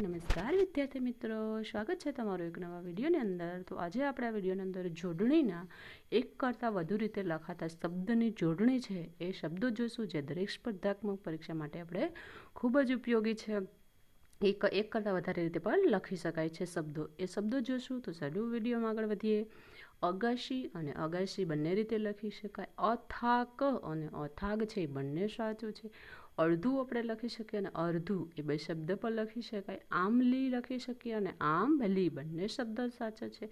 નમસ્કાર વિદ્યાર્થી મિત્રો, સ્વાગત છે તમારું એક નવા વિડીયોની અંદર. તો આજે આપણે આ વિડીયોની અંદર જોડણીના એક કરતાં વધુ રીતે લખાતા શબ્દની જોડણી છે. એ શબ્દો જોઈશું જે દરેક સ્પર્ધાત્મક પરીક્ષા માટે આપણે ખૂબ જ ઉપયોગી છે. એક એક કરતાં વધારે રીતે પણ લખી શકાય છે શબ્દો. એ શબ્દો જોઈશું તો સડું વિડીયોમાં આગળ વધીએ. અગાશી અને અગાશી બંને રીતે લખી શકાય. અથાક અને અથાગ છે, એ બંને સાચું છે. અડધું આપણે લખી શકીએ અને અર્ધું એ બે શબ્દ પર લખી શકાય. આમલી લખી શકીએ અને આંબલી બંને શબ્દ સાચા છે.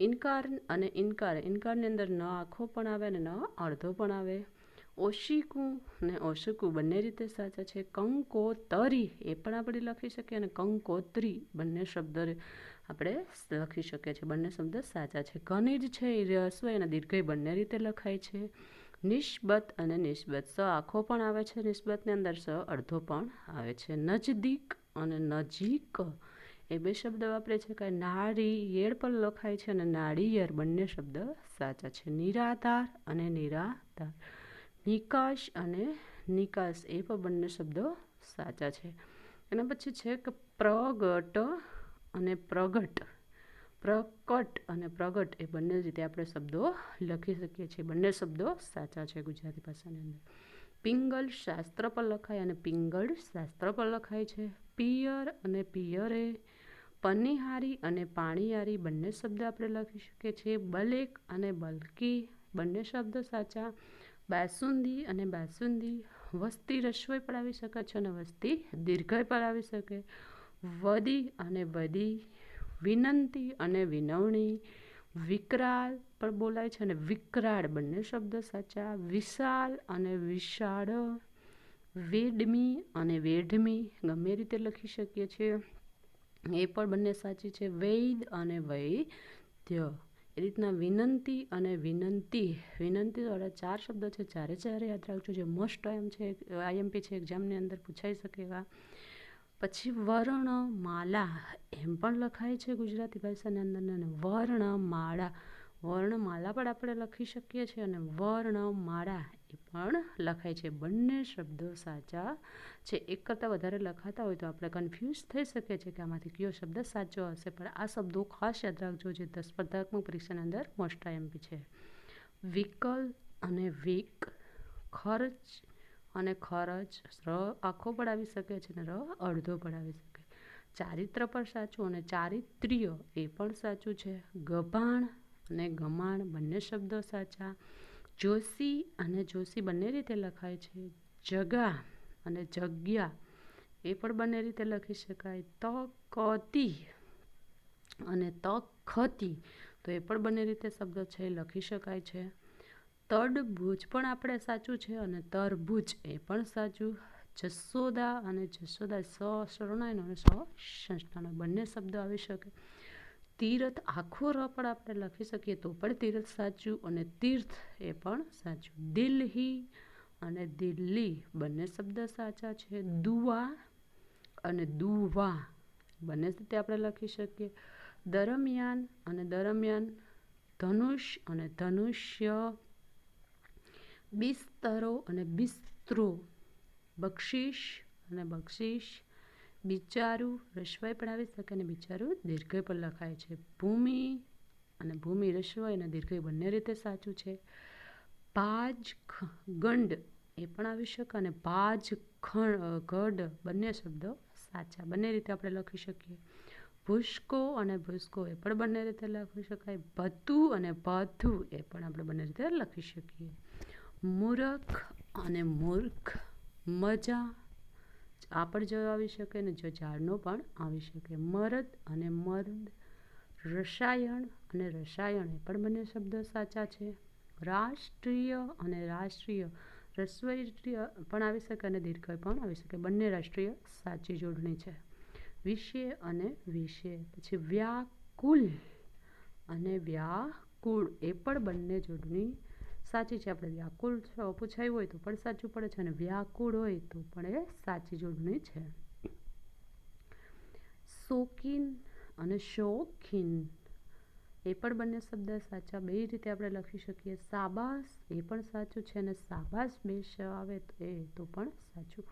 ઇનકાર અને ઇનકાર, ઇનકારની અંદર ન આખો પણ આવે અને ન અડધો પણ આવે. ઓશિકું ને ઓશિકું બંને રીતે સાચા છે. કંકોતરી એ પણ આપણે લખી શકીએ અને કંકોત્રી બંને શબ્દ આપણે લખી શકીએ છીએ. બંને શબ્દ સાચા છે. ઘનિજ છે એ રસ્વ અને દીર્ઘય બંને રીતે લખાય છે. નિસ્બત અને નિસ્બત. સ આખો પણ આવે છે નિસ્બતની અંદર, સ અડધો પણ આવે છે. નજદીક અને નજીક. એ બે શબ્દ વાપરે છે કે નાળિયેર પણ લખાય છે અને નાળિયેર બંને શબ્દ સાચા છે. નિરાધાર અને નિરાધાર. નિકાશ અને નિકાસ એ પણ બંને શબ્દો સાચા છે. એના પછી છે કે પ્રગટ અને પ્રગટ. પ્રકટ અને પ્રગટ એ બંને રીતે આપણે શબ્દો લખી શકીએ છીએ. બંને શબ્દો સાચા છે ગુજરાતી ભાષાની અંદર. પિંગલ શાસ્ત્ર પર લખાય અને પિંગળ શાસ્ત્ર પર લખાય છે. પિયર અને પિયરે, પનિહારી અને પાણીયારી બંને શબ્દ આપણે લખી શકીએ છીએ. બલેક અને બલકી બંને શબ્દ સાચા. બાસુંદી અને બાસુંદી વસ્તી રસોઈ પર આવી શકે છે અને વસ્તી દીર્ઘય પર આવી શકે. વદી અને વદી વિનંતી અને વિનવણી. વિકરાળ પણ બોલાય છે અને વિકરાળ બંને શબ્દ સાચા. વિશાલ અને વિશાળ. વેડમી અને વેઢમી ગમે રીતે લખી શકીએ છીએ. એ પણ બંને સાચી છે. વૈદ અને વૈદ્ય. એ રીતના વિનંતી અને વિનંતી. વિનંતી દ્વારા ચાર શબ્દ છે. ચારે ચારે યાદ રાખજો. જે મોસ્ટ આઈએમ છે આઈએમપી છે એક્ઝામની અંદર પૂછાઈ શકે એવા. પછી વર્ણમાલા, એમ પણ લખાય છે ગુજરાતી ભાષાની અંદર, અને વર્ણમાળા. વર્ણમાલા પણ આપણે લખી શકીએ છીએ, અને વર્ણમાળા એ પણ લખાય છે. બંને શબ્દો સાચા છે. એક કરતાં વધારે લખાતા હોય તો આપણે કન્ફ્યુઝ થઈ શકીએ છીએ કે આમાંથી કયો શબ્દ સાચો હશે. પણ આ શબ્દો ખાસ યાદ રાખજો, જે સ્પર્ધાત્મક પરીક્ષાની અંદર મોસ્ટ આઈએમપી છે. વિકલ અને વિક ખર્ચ અને ખરચ ર આખો પણ આવી શકે છે અને ર અડધો પણ આવી શકે. ચારિત્ર પણ સાચું અને ચારિત્ર્ય એ પણ સાચું છે. ગભાણ અને ગમાણ બંને શબ્દો સાચા. જોશી અને જોશી બંને રીતે લખાય છે. જગા અને જગ્યા એ પણ બંને રીતે લખી શકાય. તકતી અને તખતી તો એ પણ બંને રીતે શબ્દ છે, લખી શકાય છે. તડભુજ પણ આપણે સાચું છે અને તરભુજ એ પણ સાચું. જસોદા અને જસોદા સ શરણાયનો અને સ સંસ્થાનો બંને શબ્દો આવી શકે. તીર્થ આખો ર પણ આપણે લખી શકીએ તો પણ તીર્થ સાચું અને તીર્થ એ પણ સાચું. દિલ્હી અને દિલ્હી બંને શબ્દ સાચા છે. દુવા અને દુવા બંને રીતે આપણે લખી શકીએ. દરમિયાન અને દરમિયાન ધનુષ અને ધનુષ્ય બિસ્તરો અને બિસ્ત્રો બક્ષિસ અને બક્ષિસ બિચારું, રસવાઈ પણ આવી શકે અને બિચારું દીર્ઘય પણ લખાય છે. ભૂમિ અને ભૂમિ, રસવાઈ અને દીર્ઘય બંને રીતે સાચું છે. ભાજ ગંડ એ પણ આવી શકે અને ભાજ ખણ ગઢ બંને શબ્દો સાચા બંને રીતે આપણે લખી શકીએ. ભૂસકો અને ભૂસકો એ પણ બંને રીતે લખી શકાય. ભતું અને ભથ્થું એ પણ આપણે બંને રીતે લખી શકીએ. મૂરખ અને મૂર્ખ મજા આ પણ જો આવી શકે ને જો ઝાડનો પણ આવી શકે. મરદ અને મર્દ, રસાયણ અને રસાયણ એ પણ બંને શબ્દો સાચા છે. રાષ્ટ્રીય અને રાષ્ટ્રીય રસ્વૈય પણ આવી શકે અને દીર્ઘ પણ આવી શકે. બંને રાષ્ટ્રીય સાચી જોડણી છે. વિશે અને વિશે પછી વ્યાકુલ અને વ્યાકુળ એ પણ બંને જોડણી સાચી છે, આપણે વ્યાકુળ પૂછાયું હોય તો પણ સાચું પડે છે અને વ્યાકુળ હોય તો પણ એ સાચી જોડણી છે. શોકીન અને શોખીન એ પણ બંને શબ્દ સાચા, બે રીતે આપણે લખી શકીએ. સાબાસ એ પણ સાચું છે અને સાબાસ બે આવે તો એ તો પણ સાચું.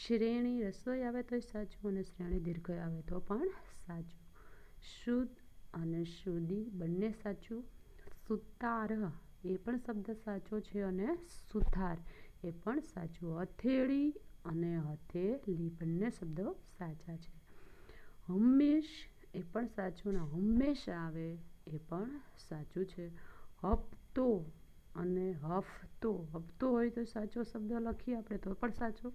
શ્રેણી રસોઈ આવે તો સાચું અને શ્રેણી દીર્ઘ આવે તો પણ સાચું. શુદ્ધ અને શુદ્ધિ બંને સાચું. સુતાર એ પણ શબ્દ સાચો છે અને સુથાર. એ પણ સાચું. હથેળી અને હથેલી બંને શબ્દો સાચા છે. હંમેશ એ પણ સાચું ને હંમેશા આવે એ પણ સાચું છે. હપ્તો અને હફતો. હપ્તો હોય તો સાચો શબ્દ લખીએ આપણે તો પણ સાચો.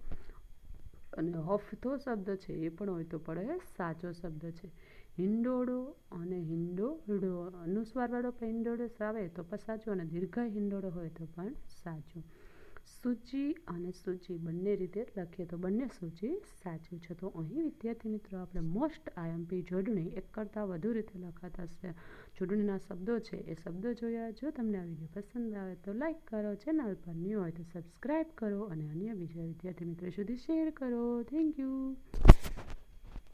અને હફતો શબ્દ છે, એ પણ હોય તો પડે. સાચો શબ્દ છે. હિંડોળો અને હિંડોળો, અનુસ્વારવાળો પણ હિંડોળો આવે તો પણ સાચું. અને દીર્ઘ હિંડોળો હોય તો પણ સાચું. સૂચિ અને સૂચિ બંને રીતે લખીએ તો બંને સૂચિ સાચું છે. તો અહીં વિદ્યાર્થી મિત્રો આપણે મોસ્ટ આઈએમપી જોડણી એક કરતાં વધુ રીતે લખાતા જોડણીના શબ્દો છે એ શબ્દો જોયા. જો તમને આ વીડિયો પસંદ આવે તો લાઇક કરો. ચેનલ પર ન્યૂ હોય તો સબસ્ક્રાઈબ કરો અને અન્ય બીજા વિદ્યાર્થી મિત્રો સુધી શેર કરો. Thank you